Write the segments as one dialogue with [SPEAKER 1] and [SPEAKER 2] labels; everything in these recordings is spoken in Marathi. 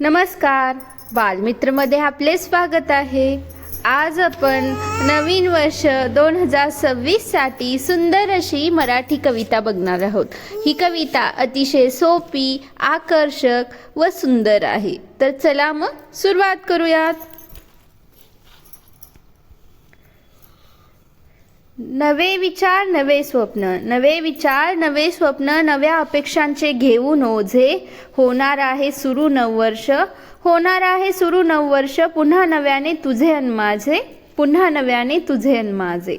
[SPEAKER 1] नमस्कार. बालमित्रमध्ये आपले स्वागत आहे. आज आपण नवीन वर्ष दोन हजार सव्वीससाठी सुंदर अशी मराठी कविता बघणार आहोत. ही कविता अतिशय सोपी आकर्षक व सुंदर आहे. तर चला मग सुरुवात करूयात. नवे विचार नवे स्वप्न. नवे विचार नवे स्वप्न नव्या अपेक्षांचे घेऊन ओझे. होणार आहे सुरू नववर्ष होणार आहे सुरू नववर्ष पुन्हा नव्याने तुझे अन माझे. पुन्हा नव्याने तुझे अन माझे.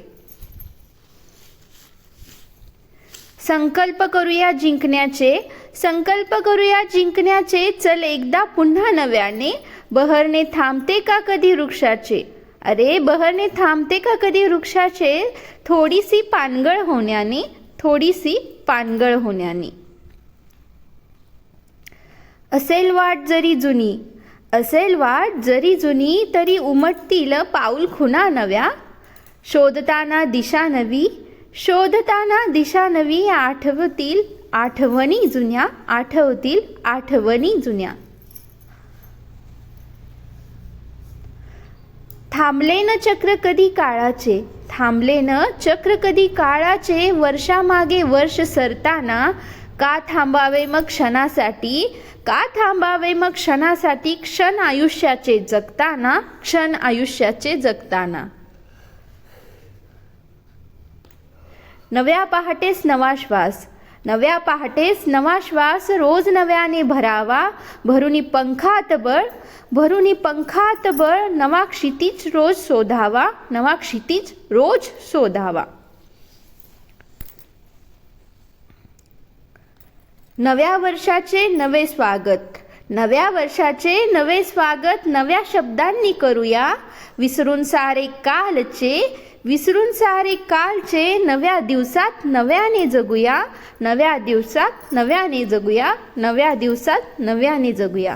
[SPEAKER 1] संकल्प करूया जिंकण्याचे. संकल्प करूया जिंकण्याचे. चल एकदा पुन्हा नव्याने. बहरणे थांबते का कधी वृक्षाचे? अरे बहरणे थांबते का कधी वृक्षाचे? थोडीशी पानगळ होण्याने थोडीशी पानगळ होण्याने. असेल वाट जरी जुनी असेल वाट जरी जुनी तरी उमटतील पाऊल खुना नव्या. शोधताना दिशा नवी शोधताना दिशा नवी आठवतील आठवणी जुन्या आठवतील आठवणी जुन्या. थांबले न चक्र कधी काळाचे? थांबले न चक्र कधी काळाचे? वर्षामागे वर्ष सरताना का थांबावे मग क्षणासाठी? का थांबावे मग क्षणासाठी? क्षण आयुष्याचे जगताना क्षण आयुष्याचे जगताना. नव्या पहाटेस नवा श्वास. नव्या पहाटेस नवा श्वास रोज नव्याने भरावा. भरुनी पंखात बळ भरुनी पंखात बळ नवा क्षितिज रोज शोधावा नवा क्षितिज रोज शोधावा नव्या वर्षाचे नवे स्वागत. नव्या वर्षाचे नवे स्वागत नव्या शब्दांनी करूया. विसरून सारे कालचे विसरून सारे कालचे नव्या दिवसात नव्याने जगूया. नव्या दिवसात नव्याने जगूया. नव्या दिवसात नव्याने जगूया.